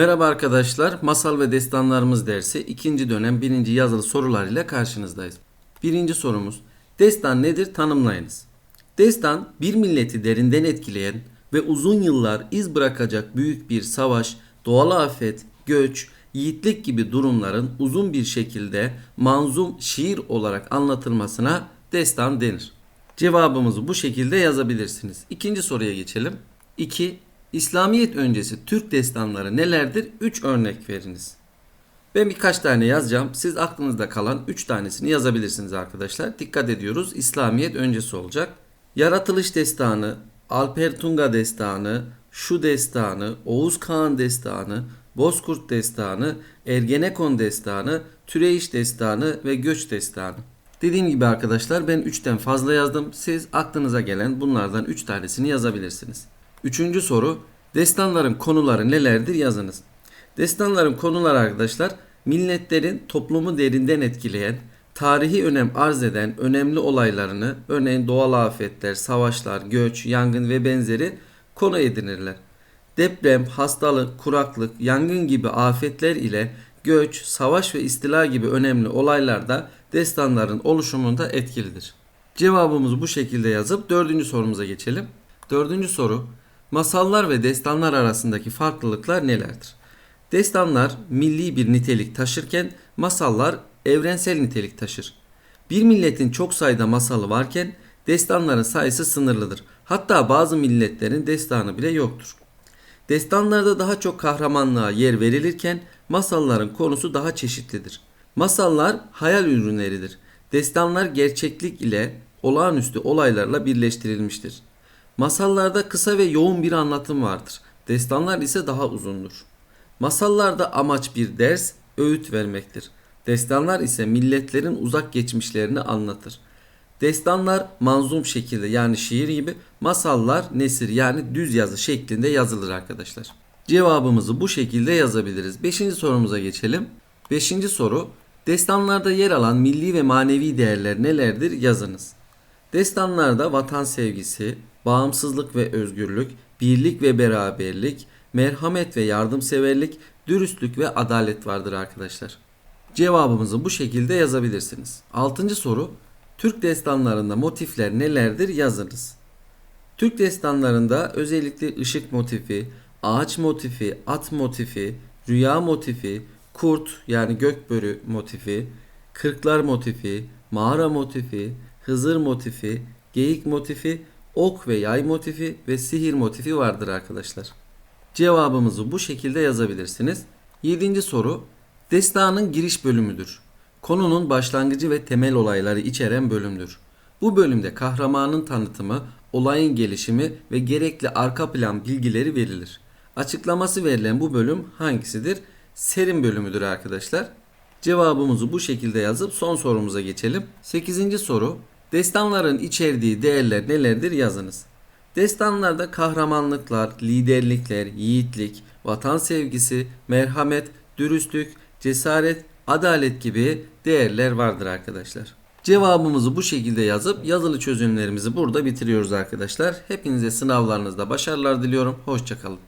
Merhaba arkadaşlar, Masal ve Destanlarımız dersi 2. dönem 1. yazılı sorular ile karşınızdayız. Birinci sorumuz, destan nedir tanımlayınız. Destan, bir milleti derinden etkileyen ve uzun yıllar iz bırakacak büyük bir savaş, doğal afet, göç, yiğitlik gibi durumların uzun bir şekilde manzum şiir olarak anlatılmasına destan denir. Cevabımızı bu şekilde yazabilirsiniz. İkinci soruya geçelim. 2. İslamiyet öncesi Türk destanları nelerdir? 3 örnek veriniz. Ben birkaç tane yazacağım. Siz aklınızda kalan 3 tanesini yazabilirsiniz arkadaşlar. Dikkat ediyoruz. İslamiyet öncesi olacak. Yaratılış destanı, Alper Tunga destanı, Şu destanı, Oğuz Kağan destanı, Bozkurt destanı, Ergenekon destanı, Türeyiş destanı ve Göç destanı. Dediğim gibi arkadaşlar ben 3'ten fazla yazdım. Siz aklınıza gelen bunlardan 3 tanesini yazabilirsiniz. Üçüncü soru. Destanların konuları nelerdir yazınız. Destanların konuları arkadaşlar milletlerin toplumu derinden etkileyen, tarihi önem arz eden önemli olaylarını örneğin doğal afetler, savaşlar, göç, yangın ve benzeri konu edinirler. Deprem, hastalık, kuraklık, yangın gibi afetler ile göç, savaş ve istila gibi önemli olaylar da destanların oluşumunda etkilidir. Cevabımızı bu şekilde yazıp dördüncü sorumuza geçelim. Dördüncü soru. Masallar ve destanlar arasındaki farklılıklar nelerdir? Destanlar milli bir nitelik taşırken masallar evrensel nitelik taşır. Bir milletin çok sayıda masalı varken destanların sayısı sınırlıdır. Hatta bazı milletlerin destanı bile yoktur. Destanlarda daha çok kahramanlığa yer verilirken masalların konusu daha çeşitlidir. Masallar hayal ürünleridir. Destanlar gerçeklik ile olağanüstü olaylarla birleştirilmiştir. Masallarda kısa ve yoğun bir anlatım vardır. Destanlar ise daha uzundur. Masallarda amaç bir ders, öğüt vermektir. Destanlar ise milletlerin uzak geçmişlerini anlatır. Destanlar manzum şekilde yani şiir gibi, masallar nesir yani düz yazı şeklinde yazılır arkadaşlar. Cevabımızı bu şekilde yazabiliriz. Beşinci sorumuza geçelim. Beşinci soru, destanlarda yer alan milli ve manevi değerler nelerdir yazınız. Destanlarda vatan sevgisi, bağımsızlık ve özgürlük, birlik ve beraberlik, merhamet ve yardımseverlik, dürüstlük ve adalet vardır arkadaşlar. Cevabımızı bu şekilde yazabilirsiniz. Altıncı soru, Türk destanlarında motifler nelerdir yazınız. Türk destanlarında özellikle ışık motifi, ağaç motifi, at motifi, rüya motifi, kurt yani gökbörü motifi, kırklar motifi, mağara motifi, hızır motifi, geyik motifi, ok ve yay motifi ve sihir motifi vardır arkadaşlar. Cevabımızı bu şekilde yazabilirsiniz. Yedinci soru destanın giriş bölümüdür. Konunun başlangıcı ve temel olayları içeren bölümdür. Bu bölümde kahramanın tanıtımı, olayın gelişimi ve gerekli arka plan bilgileri verilir. Açıklaması verilen bu bölüm hangisidir? Serim bölümüdür arkadaşlar. Cevabımızı bu şekilde yazıp son sorumuza geçelim. 8. soru. Destanların içerdiği değerler nelerdir yazınız. Destanlarda kahramanlıklar, liderlikler, yiğitlik, vatan sevgisi, merhamet, dürüstlük, cesaret, adalet gibi değerler vardır arkadaşlar. Cevabımızı bu şekilde yazıp yazılı çözümlerimizi burada bitiriyoruz arkadaşlar. Hepinize sınavlarınızda başarılar diliyorum. Hoşçakalın.